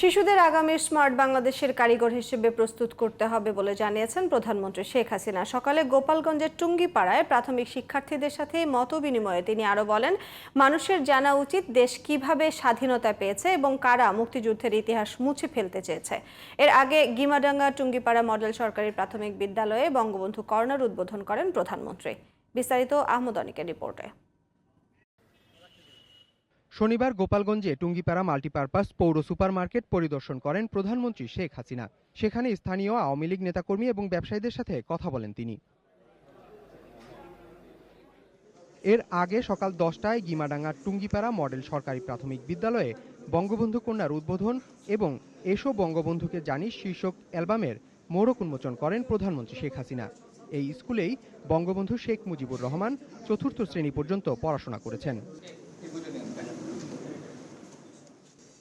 শিশুদের আগামী স্মার্ট বাংলাদেশের কারিগর হিসেবে প্রস্তুত করতে হবে বলে জানিয়েছেন প্রধানমন্ত্রী শেখ হাসিনা। সকালে গোপালগঞ্জের টুঙ্গিপাড়ায় প্রাথমিক শিক্ষার্থীদের সাথে মত বিনিময়ে তিনি আরও বলেন, মানুষের জানা উচিত দেশ কীভাবে স্বাধীনতা পেয়েছে এবং কারা মুক্তিযুদ্ধের ইতিহাস মুছে ফেলতে চেয়েছে। এর আগে গিমাডাঙ্গা টুঙ্গিপাড়া মডেল সরকারি প্রাথমিক বিদ্যালয়ে বঙ্গবন্ধু কর্নার উদ্বোধন করেন প্রধানমন্ত্রী। বিস্তারিত আহমদ অনিকের রিপোর্টে। শনিবার গোপালগঞ্জে টুঙ্গিপাড়া মাল্টিপারপাস পৌর সুপারমার্কেট পরিদর্শন করেন প্রধানমন্ত্রী শেখ হাসিনা। সেখানে স্থানীয় আওয়ামী লীগ নেতাকর্মী এবং ব্যবসায়ীদের সাথে কথা বলেন তিনি। এর আগে সকাল দশটায় গিমাডাঙ্গার টুঙ্গিপাড়া মডেল সরকারি প্রাথমিক বিদ্যালয়ে বঙ্গবন্ধু কন্যার উদ্বোধন এবং এসো বঙ্গবন্ধুকে জানি শীর্ষক অ্যালবামের মোড়ক উন্মোচন করেন প্রধানমন্ত্রী শেখ হাসিনা। এই স্কুলেই বঙ্গবন্ধু শেখ মুজিবুর রহমান চতুর্থ শ্রেণি পর্যন্ত পড়াশোনা করেছেন।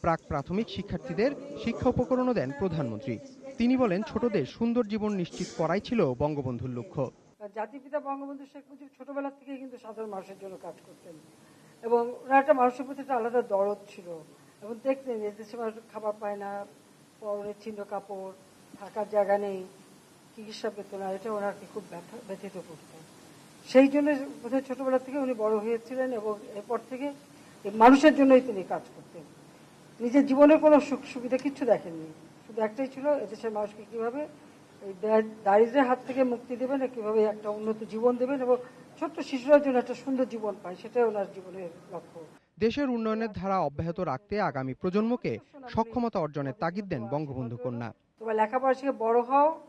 প্রাক প্রাথমিক শিক্ষার্থীদের শিক্ষা উপকরণও দেন প্রধানমন্ত্রী। তিনি বলেন, ছোটদের সুন্দর জীবন নিশ্চিত করাই ছিল বঙ্গবন্ধুর লক্ষ্য। জাতিপিতা বঙ্গবন্ধু শেখ মুজিব ছোটবেলা থেকে কিন্তু সাধারণ মানুষের জন্য কাজ করতেন। এবং ওনার একটা মানুষের প্রতি একটা আলাদা দরদ ছিল। এবং দেখতেন যে দেশে মানুষ খাবার পায় না, পরনের ছিন্ন কাপড়, থাকার জায়গা নেই, চিকিৎসা পেত না, এটা ওনাকে খুব ব্যথা, ব্যথিত করত। সেই জন্য বোধহয় ছোটবেলা থেকে উনি বড় হয়েছিলেন এবং এরপর থেকে মানুষের জন্যই তিনি কাজ করতেন। নিজের জীবনের কোনো সুখ সুবিধা কিচ্ছু দেখেননি। শুধু একটাই ছিল এদেশের মানুষকে কীভাবে এই দা- দারিদ্র্যের হাত থেকে মুক্তি দেবেন কীভাবে একটা উন্নত জীবন দেবেন এবং ছোট্ট শিশুরা যেন একটা সুন্দর জীবন পায় সেটাই ওনার জীবনের লক্ষ্য। দেশের উন্নয়নের ধারা অব্যাহত রাখতে আগামী প্রজন্মকে সক্ষমতা অর্জনের তাগিদ দেন বঙ্গবন্ধু কন্যা। তোমার লেখাপড়া শিখে বড় হও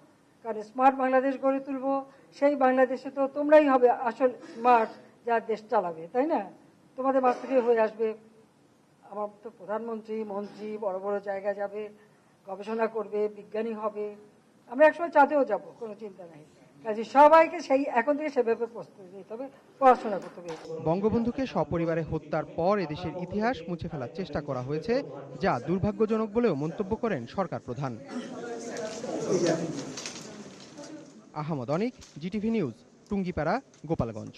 কারণ স্মার্ট বাংলাদেশ গড়ে তুলবো সেই বাংলাদেশে তো তোমরাই হবে আসল স্মার্ট যা দেশ চালাবে তাই না? তোমাদের মাছ থেকে হয়ে আসবে আমার তো প্রধানমন্ত্রী, মন্ত্রী, বড় বড় জায়গায় যাবে, গবেষণা করবে, বিজ্ঞানী হবে। আমরা একসময় চাঁদেও যাব, কোনো চিন্তা নাই। কাজে সবাইকে সেই, এখন থেকে সেভাবে প্রস্তুতি নিতে হবে, পড়াশোনা করতে হবে। বঙ্গবন্ধুকে সপরিবারে হত্যার পর এদেশের ইতিহাস মুছে ফেলার চেষ্টা করা হয়েছে, যা দুর্ভাগ্যজনক বলেও মন্তব্য করেন সরকার প্রধান। Ahmed Anik, GTV news, Tungipara, Gopalganj.